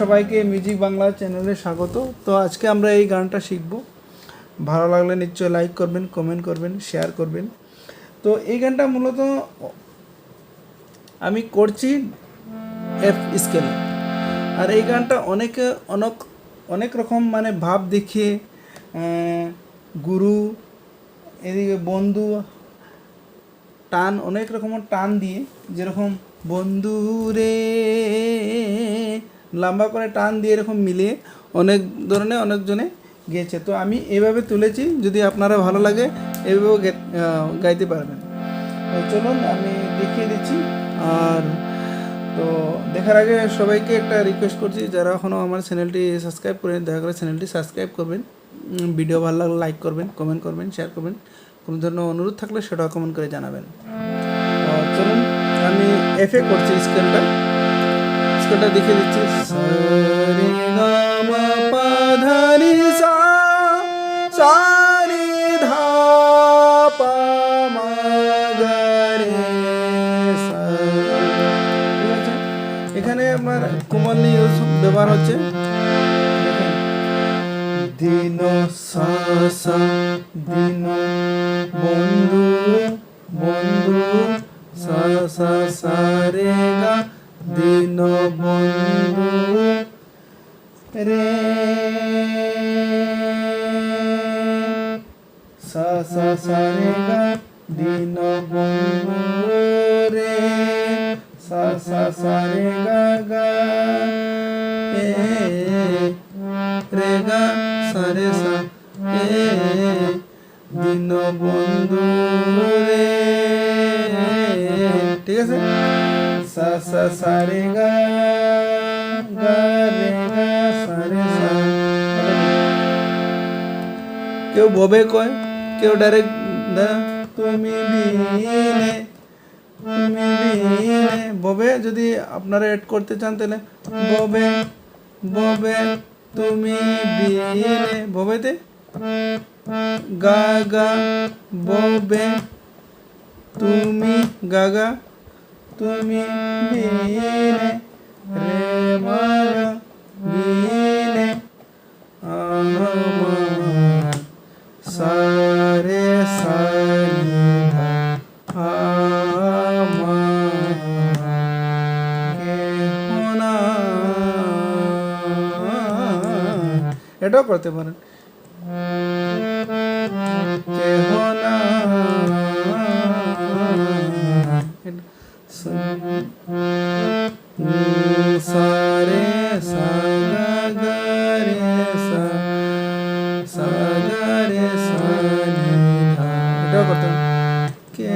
সবাইকে মিউজিক বাংলা চ্যানেলে স্বাগত। তো আজকে আমরা এই গানটা শিখব। ভালো লাগলে নিশ্চয়ই লাইক করবেন কমেন্ট করবেন শেয়ার করবেন। তো এই গানটা মূলত আমি করছি এফ স্কেলে আর এই গানটা অনেকে, অনেক অনেক রকম মানে ভাব দেখিয়ে গুরু, এদিকে বন্ধু, টান, অনেক রকমের টান দিয়ে যেরকম বন্ধু রে। লম্বা করে টান দিয়ে এরকম মিলিয়ে অনেক ধরনের অনেকজনে গেয়েছে। তো আমি এভাবে তুলেছি, যদি আপনারা ভালো লাগে, এভাবেও গাইতে পারবেন। চলুন, আমি দেখিয়ে দিচ্ছি। আর তো দেখার আগে সবাইকে একটা রিকোয়েস্ট করছি, যারা এখনও আমার চ্যানেলটি সাবস্ক্রাইব করেন, দয়া করে চ্যানেলটি সাবস্ক্রাইব করবেন। ভিডিও ভালো লাগলে লাইক করবেন কমেন্ট করবেন শেয়ার করবেন। কোনো ধরনের অনুরোধ থাকলে সেটাও কমেন্ট করে জানাবেন। চলুন, আমি এফে করছি স্কেলটা। স্কেলটা দেখে দিচ্ছি। সা এখানে আমার কুমারলি ইউজ ব্যবহার হচ্ছে। দিন দিন বন্ধু বন্ধু সা সা সা সা সা রে গা। দিন বন্ধু রে সা। সা সা রে গা গা এ রে গা সা। কেউ ববে কয়? কেউ ডাইরেক্ট তুমি বিনে তুমি বিনে ববে যদি আপনারা এড করতে চান তাহলে ববে ববে তুমি বিনে ববেতে গা গা ববে তুমি গাগা তুমি বিনে রে মাগা করতে পারেন করতে হবে। কে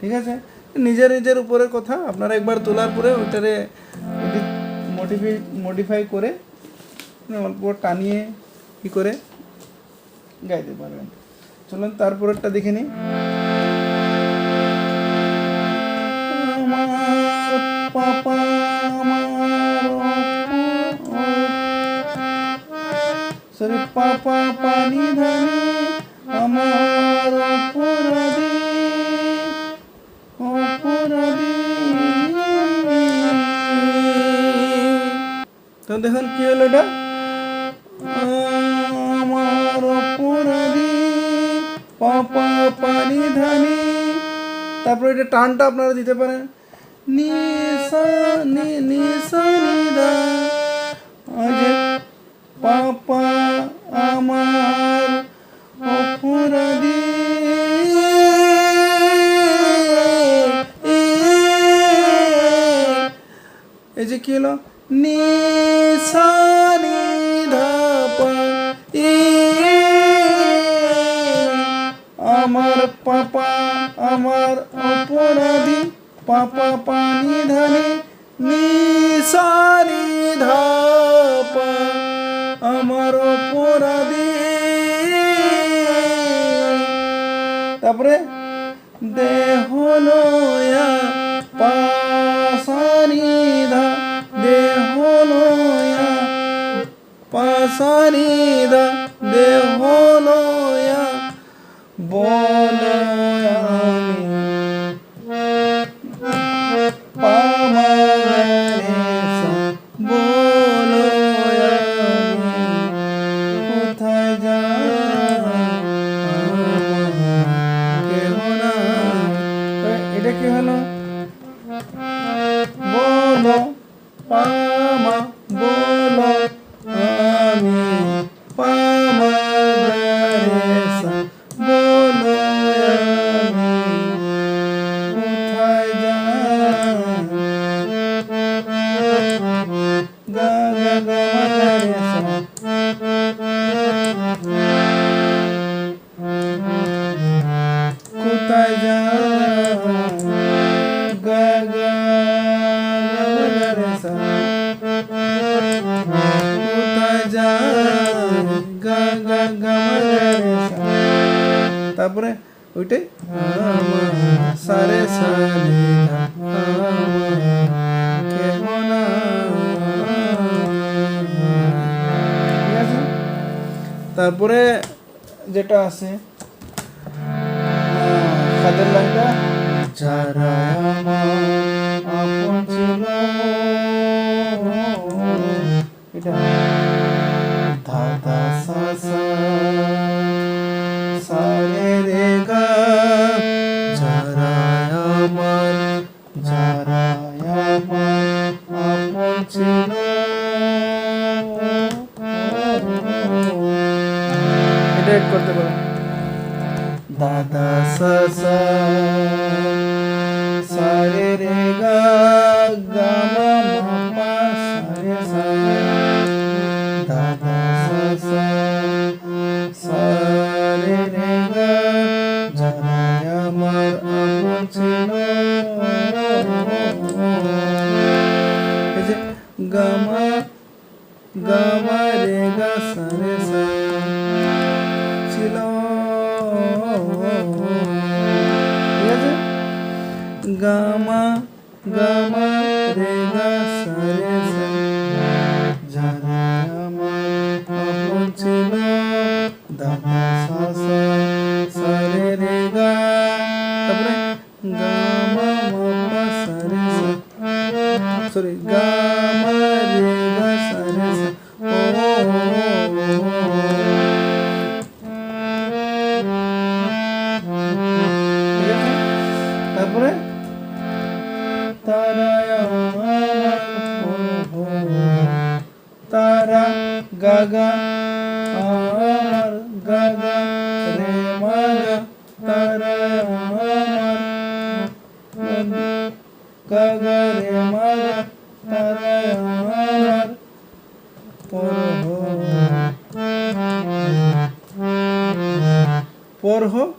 ঠিক আছে নিজের নিজের উপরে কথা, আপনারা একবার তোলার পরে ওইটারে মডিফাই মডিফাই করে অল্প টানিয়ে ই করে গাইতে পারবেন চলুন তারপরেরটা দেখে নিই সরি পাপা পানি ধানি দেখুন কি হলো এটা? আমার অপরাধী পাপা পানি ধানি। তারপরে এটা টানটা আপনারা দিতে পারেন। নি এই যে কি হলো? নিসা নিধা পা ই আমার পাপা, আমার অপরাধী, পাপা পানি ধানি নিসানি ধাপা, আমার অপরাধী। তারপরে, দেহ লয়া পাসানি পাচনিদা দেৱনয়া বনয়া এটা কি হলো? যেটা আছে কাদের লাইনটা যারা এটা দাদা সাসা ছিল। ঠিক আছে গামা গামা রে तरयो तर गग गग रे मग तरयो गग रे मग तरयो por ho.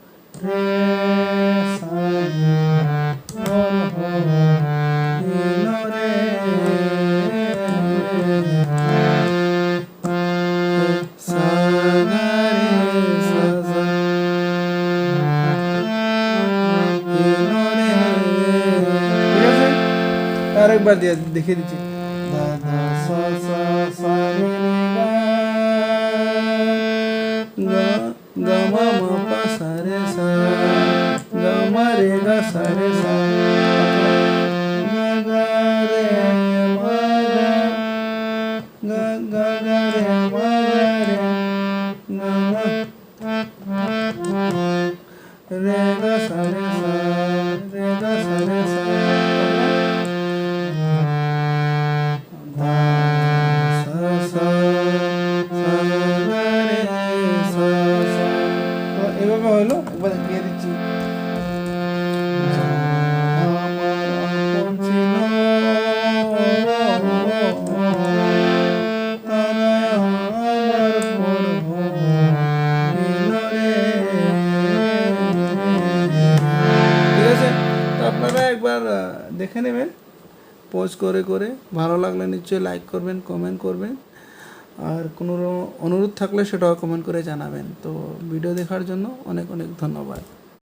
agora sa baldeia, deixei de ti. Dá, dá, só, só, só, post করে করে ভালো লাগলে নিশ্চয়ই লাইক করবেন কমেন্ট করবেন। আর কোনো অনুরোধ থাকলে সেটাও কমেন্ট করে জানাবেন। তো ভিডিও দেখার জন্য অনেক অনেক ধন্যবাদ।